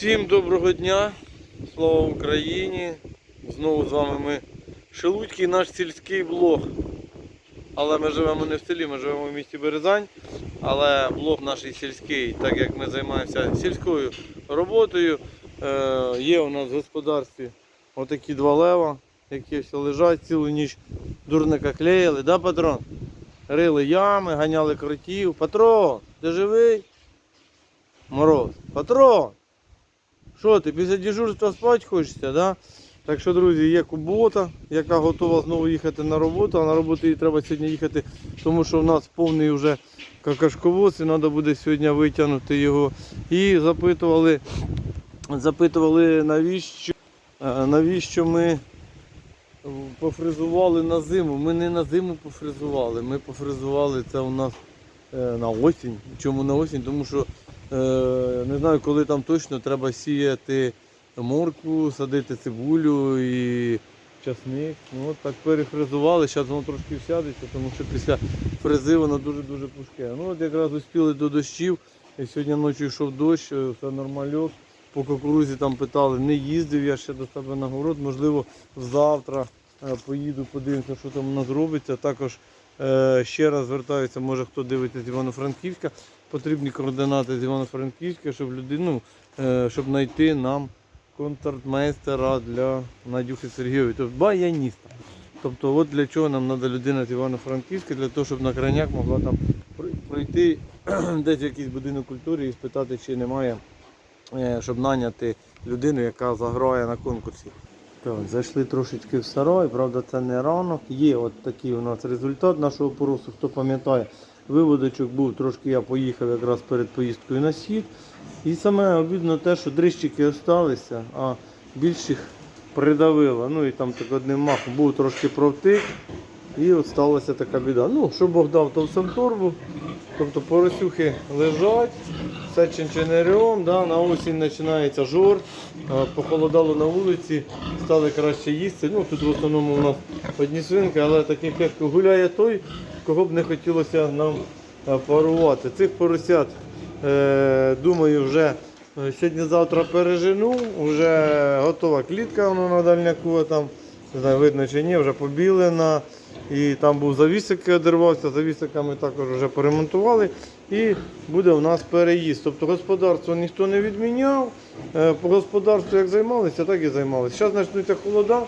Всім доброго дня, слава Україні! Знову з вами ми Шелудький, наш сільський блог. Але ми живемо не в селі, ми живемо в місті Березань. Але блог наш сільський, так як ми займаємося сільською роботою, е, є у нас в господарстві отакі два лева, які все лежать цілу ніч дурника клеїли, да, патрон? Рили ями, ганяли кротів. Патрон, ти живий? Мороз. Патрон! Що ти, після дежурства спати хочеться, да? Так що, друзі, є кубота, яка готова знову їхати на роботу, а на роботу їй треба сьогодні їхати, тому що в нас повний вже какашковоз і треба буде сьогодні витягнути його. І запитували, запитували навіщо, е, навіщо ми пофризували на зиму. Ми не на зиму пофризували, ми пофризували це у нас е, на осінь. Чому на осінь? Тому що не знаю, коли там точно треба сіяти моркву, садити цибулю і часник. Ну, от так перефризували, зараз воно трошки всядеться, тому що після фрези воно дуже-дуже пушке. Ну от якраз успіли до дощів. І сьогодні ночі йшов дощ, е, все нормальок. По кукурузі там питали, не їздив я ще до себе на город, можливо, завтра е, поїду, подивимося, що там у нас робиться. Також е, ще раз звертаюся, може хто дивиться з Івано-Франківська. Потрібні координати з Івано-Франківська, щоб людину, е, щоб знайти нам контрмейстера для Надюхи Сергійової, тобто баяніста. Тобто, от для чого нам треба людина з Івано-Франківська, для того, щоб на крайняк могла там пройти десь в якийсь будинок культури і спитати, чи немає, е, щоб наняти людину, яка заграє на конкурсі. Так, зайшли трошечки в сарай, правда, це не ранок. Є от такий у нас результат нашого поросу, хто пам'ятає. Виводочок був трошки, я поїхав якраз перед поїздкою на схід. І саме обідно те, що дрищики залишилися, а більших придавило. Ну і там так одним махом був трошки провтик. І от сталася така біда. Ну, що Бог дав, то все в торбу. Тобто поросюхи лежать, все чинчинарем, да, на осінь починається жор, похолодало на вулиці, стали краще їсти. Ну, тут в основному у нас одні свинки, але таких як гуляє той, кого б не хотілося нам е, парувати. Цих поросят, е, думаю, вже е, сьогодні-завтра пережену, вже готова клітка воно на дальняку, там, не знаю, видно чи ні, вже побілена. І там був завісик, який одервався, завісика ми також вже поремонтували. І буде у нас переїзд. Тобто господарство ніхто не відміняв. По господарству як займалися, так і займалися. Зараз почнуться холода.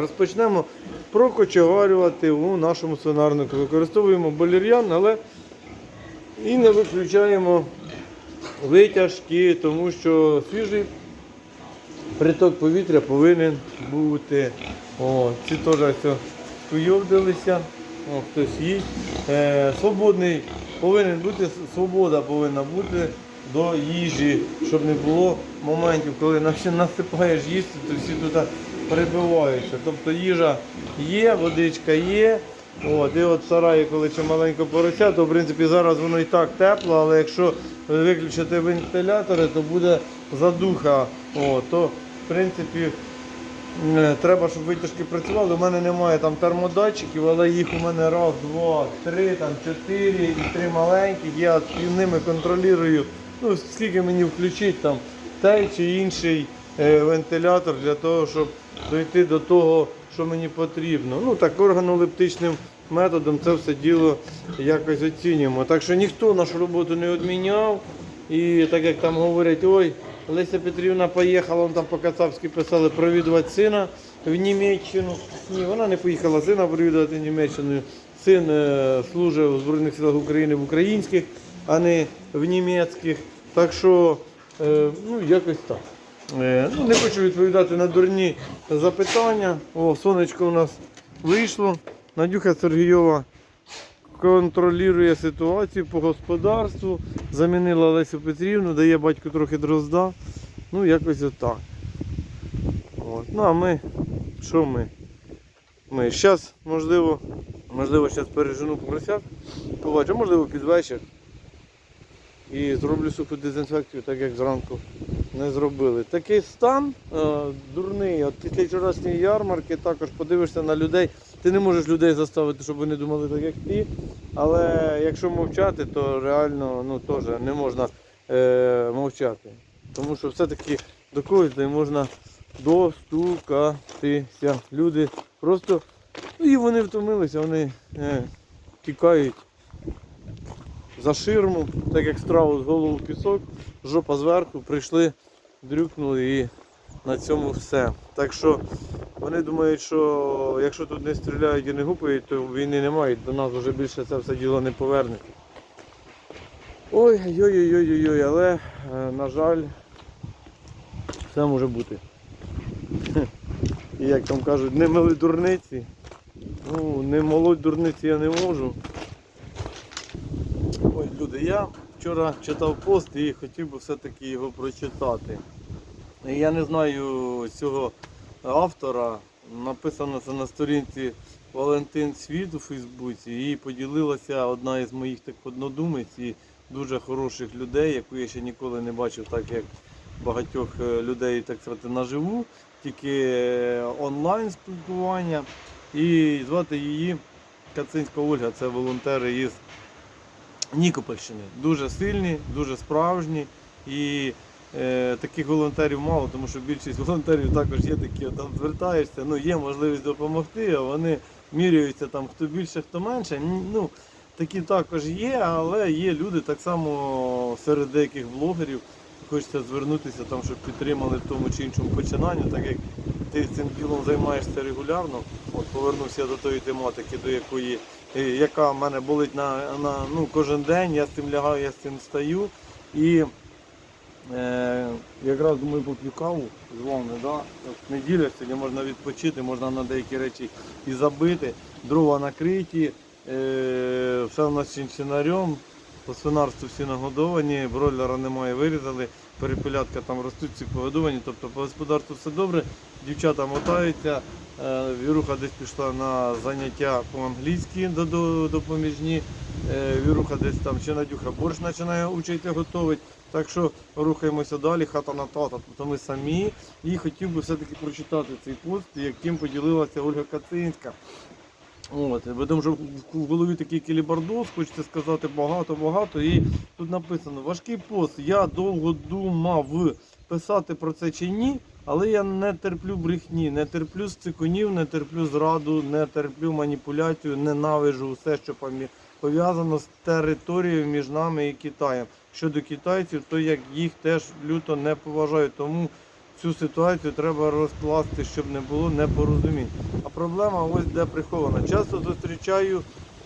Розпочнемо прокочегарювати у нашому свинарнику. Використовуємо балер'ян, але і не виключаємо витяжки, тому що свіжий приток повітря повинен бути. О, ці теж скуйовдилися, хтось їсть. Е, свободний повинен бути, свобода повинна бути до їжі, щоб не було моментів, коли насипаєш їсти, то всі туди перебиваються. Тобто їжа є, водичка є. От, і от сараї, коли ще маленько порося, то в принципі зараз воно і так тепло, але якщо виключити вентилятори, то буде задуха. О, то в принципі Е, Треба, щоб витяжки працювали. У мене немає там термодатчиків, але їх у мене раз, два, три, там чотири і три маленьких. Я ними контролюю, ну скільки мені включити там той чи інший вентилятор для того, щоб дойти до того, що мені потрібно. Ну так органолептичним методом це все діло якось оцінюємо. Так що ніхто нашу роботу не відміняв. І так як там говорять, ой, Леся Петрівна поїхала, вон там по Кацапськи писали провідувати сина в Німеччину. Ні, вона не поїхала сина провідувати в Німеччину. Син е, служив у Збройних силах України в українських, а не в німецьких. Так що, е, ну, якось так. Е, ну, не хочу відповідати на дурні запитання. О, сонечко у нас вийшло. Надюха Сергійова контролює ситуацію по господарству, замінила Лесю Петрівну, дає батьку трохи дрозда. Ну, якось отак. От. Ну, а ми, що ми? Ми зараз, можливо, можливо, зараз пережену поросят, побачу, можливо, під вечір. І зроблю суху дезінфекцію, так як зранку не зробили. Такий стан е, дурний. От після вчорашньої ярмарки також подивишся на людей. Ти не можеш людей заставити, щоб вони думали так, як ти. Але якщо мовчати, то реально ну, теж не можна е, мовчати. тому що все-таки до когось де можна достукатися. Люди просто ну, і вони втомилися, вони е, тікають за ширму, так як страву з голову пісок, жопа зверху, прийшли, дрюкнули і на цьому все. Так що вони думають, що якщо тут не стріляють і не гупають, то війни немає, до нас вже більше це все діло не повернеться. Ой, ой, ой, ой, ой, але, е, на жаль, все може бути. І як там кажуть, не мили дурниці. Ну, не молоть дурниці я не можу. Ой, люди, я вчора читав пост і хотів би все-таки його прочитати. Я не знаю цього автора. Написано це на сторінці Валентин Світ у Фейсбуці і поділилася одна із моїх так однодумець і дуже хороших людей, яку я ще ніколи не бачив, так як багатьох е, людей так сказати наживу, тільки е, онлайн спілкування. І звати її Кацинська Ольга, це волонтери із Нікопольщини. Дуже сильні, дуже справжні. І е, таких волонтерів мало, тому що більшість волонтерів також є такі, там звертаєшся, ну є можливість допомогти, а вони міряються там хто більше, хто менше. Ну, такі також є, але є люди так само серед деяких блогерів. Хочеться звернутися, там, щоб підтримали в тому чи іншому починанні, так як ти цим ділом займаєшся регулярно. От повернувся до тої тематики, до якої, яка в мене болить на, на ну, кожен день. Я з цим лягаю, я з цим стаю. І е, якраз думаю, поп'ю каву з вами. Да? Неділя сьогодні можна відпочити, можна на деякі речі і забити. Дрова накриті, е, все в нас чинчинарем. По свинарству всі нагодовані, бройлера немає, вирізали, перепелятка там ростуть, всі погодовані, тобто по господарству все добре, дівчата мотаються, е, Віруха десь пішла на заняття по-англійськи до, до, допоміжні, е, Віруха десь там ще Надюха борщ починає учити готувати. Так що рухаємося далі, хата на тата, тобто ми самі. І хотів би все-таки прочитати цей пост, яким поділилася Ольга Кацинська. От, тому що в- голові такий кілібардоз, хочеться сказати багато-багато. І тут написано важкий пост. Я довго думав писати про це чи ні, але я не терплю брехні, не терплю сцикунів, не терплю зраду, не терплю маніпуляцію, ненавиджу все, що пов'язано з територією між нами і Китаєм. Щодо китайців, то як їх теж люто не поважаю. Тому цю ситуацію треба розкласти, щоб не було непорозумінь. А проблема ось де прихована. Часто зустрічаю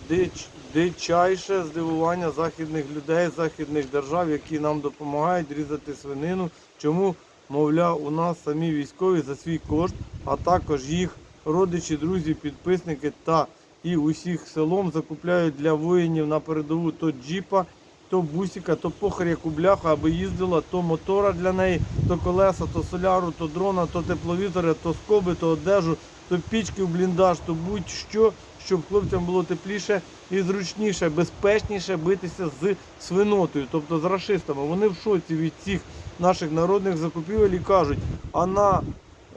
дич, дичайше здивування західних людей, західних держав, які нам допомагають різати свинину. Чому, мовляв, у нас самі військові за свій кошт, а також їх родичі, друзі, підписники та і усіх селом закупляють для воїнів на передову то джіпа, то бусика, то похер яку бляху, аби їздила, то мотора для неї, то колеса, то соляру, то дрона, то тепловізори, то скоби, то одежу, то пічки в бліндаж, то будь-що, щоб хлопцям було тепліше і зручніше, безпечніше битися з свинотою, тобто з рашистами. Вони в шоці від цих наших народних закупівель і кажуть, а на е,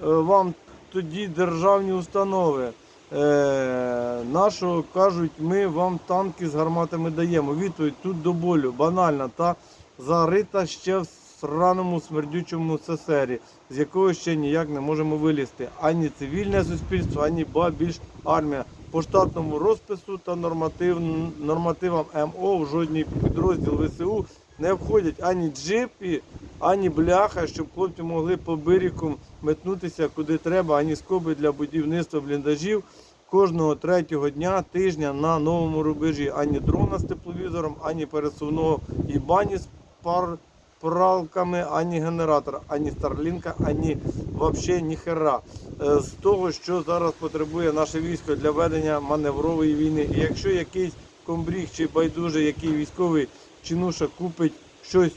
вам тоді державні установи. Е, нашого кажуть, ми вам танки з гарматами даємо. Відповідь тут до болю, банальна та зарита ще в сраному смердючому сесері, з якого ще ніяк не можемо вилізти. Ані цивільне суспільство, ані ба більш армія. По штатному розпису та норматив, нормативам МО в жодній підрозділ ВСУ не входять ані джипі, ані бляха, щоб хлопці могли по бирікам метнутися куди треба, ані скоби для будівництва бліндажів. Кожного третього дня тижня на новому рубежі ані дрона з тепловізором, ані пересувного і бані з пар пралками, ані генератора, ані старлінка, ані взагалі ніхера. Е, З того, що зараз потребує наше військо для ведення маневрової війни. І якщо якийсь комбріг чи байдуже, який військовий чинуша купить щось,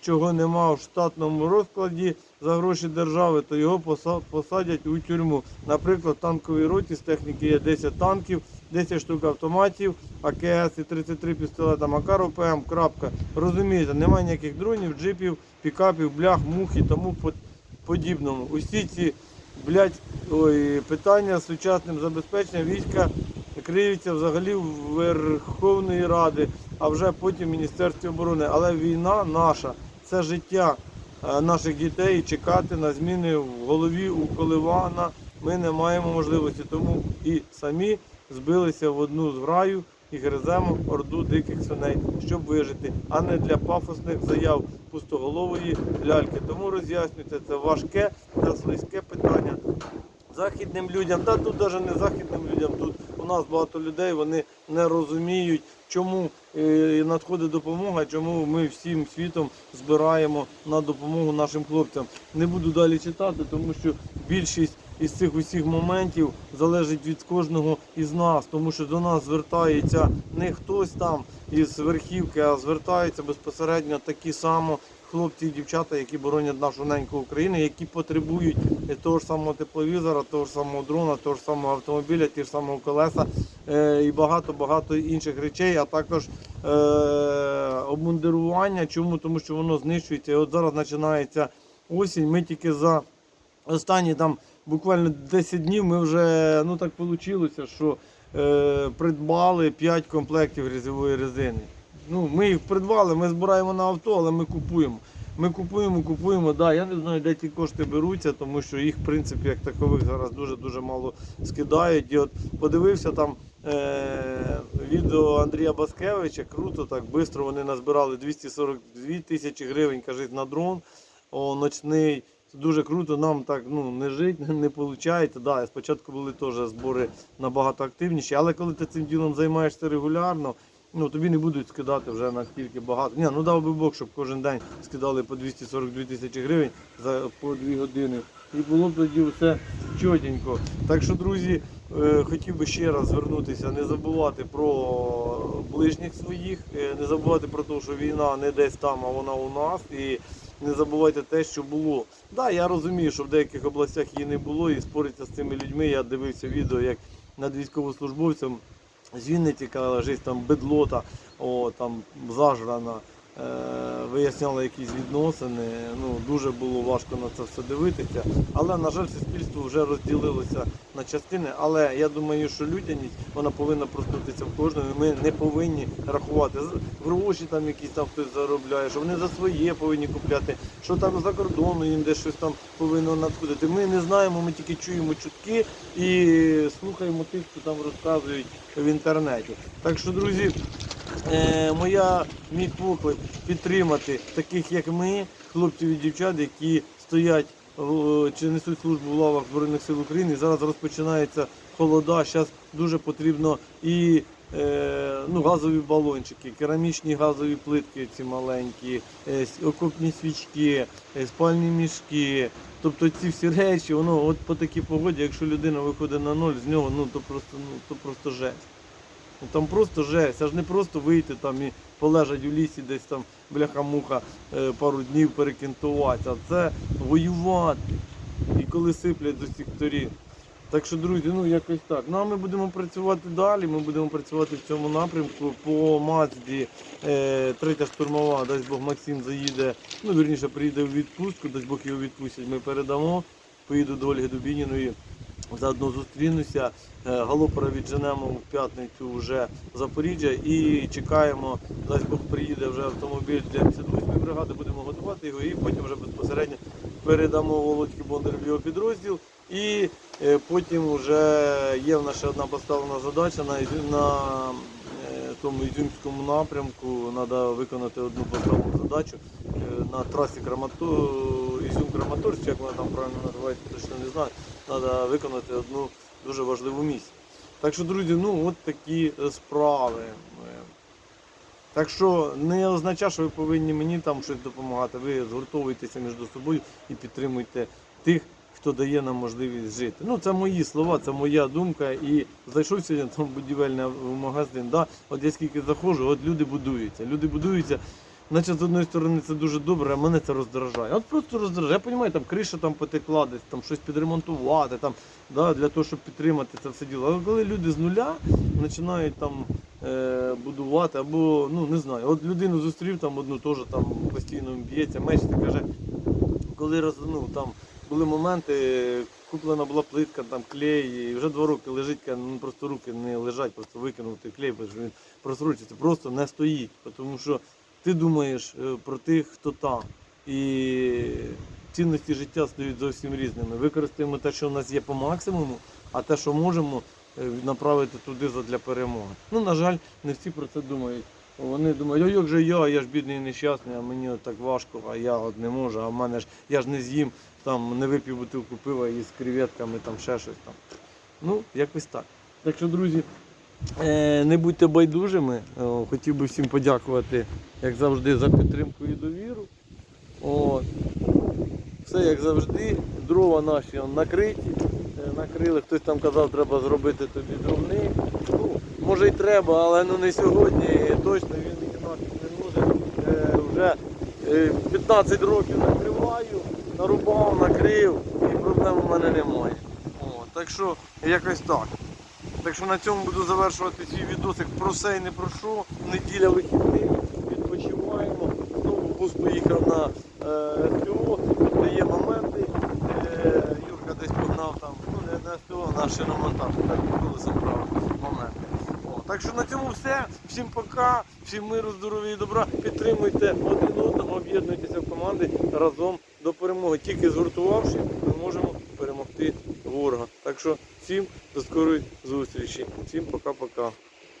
чого нема в штатному розкладі за гроші держави, то його поса- посадять у тюрму. Наприклад, в танковій роті з техніки є 10 танків, 10 штук автоматів, АКС і 33 пістолета Макаров ПМ. Крапка. Розумієте, немає ніяких дронів, джипів, пікапів, блях, мух і тому по- подібному. Усі ці блядь, ой, питання з сучасним забезпеченням війська криються взагалі в Верховної Ради, а вже потім Міністерстві оборони. Але війна наша це життя е, наших дітей чекати на зміни в голові у Коливана. Ми не маємо можливості, тому і самі збилися в одну зграю і гриземо орду диких свиней, щоб вижити, а не для пафосних заяв пустоголової ляльки. Тому роз'яснюйте, це важке та слизьке питання. Західним людям, та тут навіть не західним людям, тут у нас багато людей, вони не розуміють, чому е, надходить допомога, чому ми всім світом збираємо на допомогу нашим хлопцям. Не буду далі читати, тому що більшість із цих усіх моментів залежить від кожного із нас, тому що до нас звертається не хтось там із верхівки, а звертаються безпосередньо такі само хлопці і дівчата, які боронять нашу неньку Україну, які потребують того ж самого тепловізора, того ж самого дрона, того ж самого автомобіля, ті ж самого колеса е, і багато-багато інших речей, а також е, обмундирування. Чому? Тому що воно знищується. І от зараз починається осінь. Ми тільки за останні там буквально 10 днів ми вже ну так вийшло, що е, придбали 5 комплектів різьової резини. Ну, ми їх придбали, ми збираємо на авто, але ми купуємо. Ми купуємо, купуємо. Да, я не знаю, де ті кошти беруться, тому що їх, в принципі, як такових зараз дуже-дуже мало скидають. І от подивився там е- відео Андрія Баскевича, круто, так швидко вони назбирали 242 тисячі гривень, кажуть, на дрон о, ночний. Це дуже круто, нам так ну, не жить, не виходить. Да, спочатку були теж збори набагато активніші, але коли ти цим ділом займаєшся регулярно, ну тобі не будуть скидати вже настільки багато. Ні, ну дав би Бог, щоб кожен день скидали по 242 тисячі гривень за по 2 години. І було б тоді все чотенько. Так що, друзі, е, хотів би ще раз звернутися, не забувати про ближніх своїх, е, не забувати про те, що війна не десь там, а вона у нас. І не забувайте те, що було. Так, да, я розумію, що в деяких областях її не було, і спориться з цими людьми. Я дивився відео, як над військовослужбовцем з Вінниці казала, там бедлота, о, там зажрана. Е, виясняли якісь відносини. Ну, дуже було важко на це все дивитися. Але, на жаль, суспільство вже розділилося на частини. Але я думаю, що людяність вона повинна проснутися в кожному. Ми не повинні рахувати гроші, там якісь там хтось заробляє, що вони за своє повинні купляти, що там за кордону їм десь щось там повинно надходити. Ми не знаємо, ми тільки чуємо чутки і слухаємо тих, хто там розказують в інтернеті. Так що, друзі. Е, моя мій поклик підтримати таких, як ми, хлопців і дівчат, які стоять чи несуть службу в лавах Збройних сил України. Зараз розпочинається холода. Зараз дуже потрібно і е, ну, газові балончики, керамічні газові плитки, ці маленькі, е, окопні свічки, е, спальні мішки. Тобто ці всі речі, воно от по такій погоді, якщо людина виходить на ноль, з нього ну то просто ну то просто жесть. Там просто жесть, це ж не просто вийти там і полежать у лісі, десь там бляха-муха е, пару днів перекінтувати, а це воювати. І коли сиплять усіх сторін. Так що, друзі, ну якось так. Ну а ми будемо працювати далі. Ми будемо працювати в цьому напрямку. По Мазді е, третя штурмова, дасть Бог Максим заїде, ну вірніше приїде в відпустку, дасть Бог його відпустять, ми передамо. Поїду до Ольги Дубініної. Заодно зустрінуся. Е, Галопера відженемо в п'ятницю вже в Запоріжжя і чекаємо, дасть Бог приїде вже автомобіль для 58 бригади, будемо готувати його і потім вже безпосередньо передамо Володьки Бондарю в його підрозділ. І е, потім вже є в нас ще одна поставлена задача на, на е, тому Ізюмському напрямку. Треба виконати одну поставлену задачу на трасі Краматор, Ізюм Краматорськ, як вона там правильно називається, точно не знаю. Треба виконати одну дуже важливу місію. Так що, друзі, ну от такі е, справи. Так що не означає, що ви повинні мені там щось допомагати. Ви згуртовуєтеся між собою і підтримуйте тих, хто дає нам можливість жити. Ну, це мої слова, це моя думка. І зайшов сьогодні там будівельний магазин. Да? От я скільки заходжу, от люди будуються. Люди будуються. Наче з одної сторони це дуже добре, а мене це роздражає. От просто роздражає. Я розумію, там криша там потекла, десь там щось підремонтувати, там, да, для того, щоб підтримати це все діло. Але коли люди з нуля починають там е, будувати, або ну не знаю, от людину зустрів там одну теж там постійно б'ється, мечеться, каже, коли роз, ну, там були моменти, куплена була плитка, там клей, і вже два роки лежить, ну просто руки не лежать, просто викинув той клей, бо він просрочиться, просто не стоїть. Тому що ти думаєш е, про тих, хто там. і цінності життя стають зовсім різними. Використаємо те, що в нас є по максимуму, а те, що можемо, е, направити туди для перемоги. Ну, на жаль, не всі про це думають. Вони думають, а як же я, я ж бідний і нещасний, а мені от так важко, а я от не можу, а в мене ж я ж не з'їм, там не вип'ю бутилку пива із креветками, там ще щось там. Ну, якось так. Так що, друзі, не будьте байдужими. Хотів би всім подякувати, як завжди, за підтримку і довіру. От. Все як завжди, дрова наші накриті, е, накрили. Хтось там казав, треба зробити тобі дровни. Ну, може й треба, але ну не сьогодні. Точно він нафіг не нужен. Е, вже е, 15 років накриваю, нарубав, накрив і проблем у мене немає. О, так що якось так. Так що на цьому буду завершувати свій відосик про все і не про що. Неділя вихідних, відпочиваємо. Знову бус поїхав на е, СТО, тобто є моменти. Е, Юрка десь погнав там, ну не на СТО, на шиномонтаж, так колесом правив моменти. О, так що на цьому все. Всім пока, всім миру, здоров'я і добра. Підтримуйте один одного, об'єднуйтеся в команди разом до перемоги. Тільки згуртувавши, ми можемо перемогти ворога. Так що всім до скорої зустрічі. Всім пока-пока.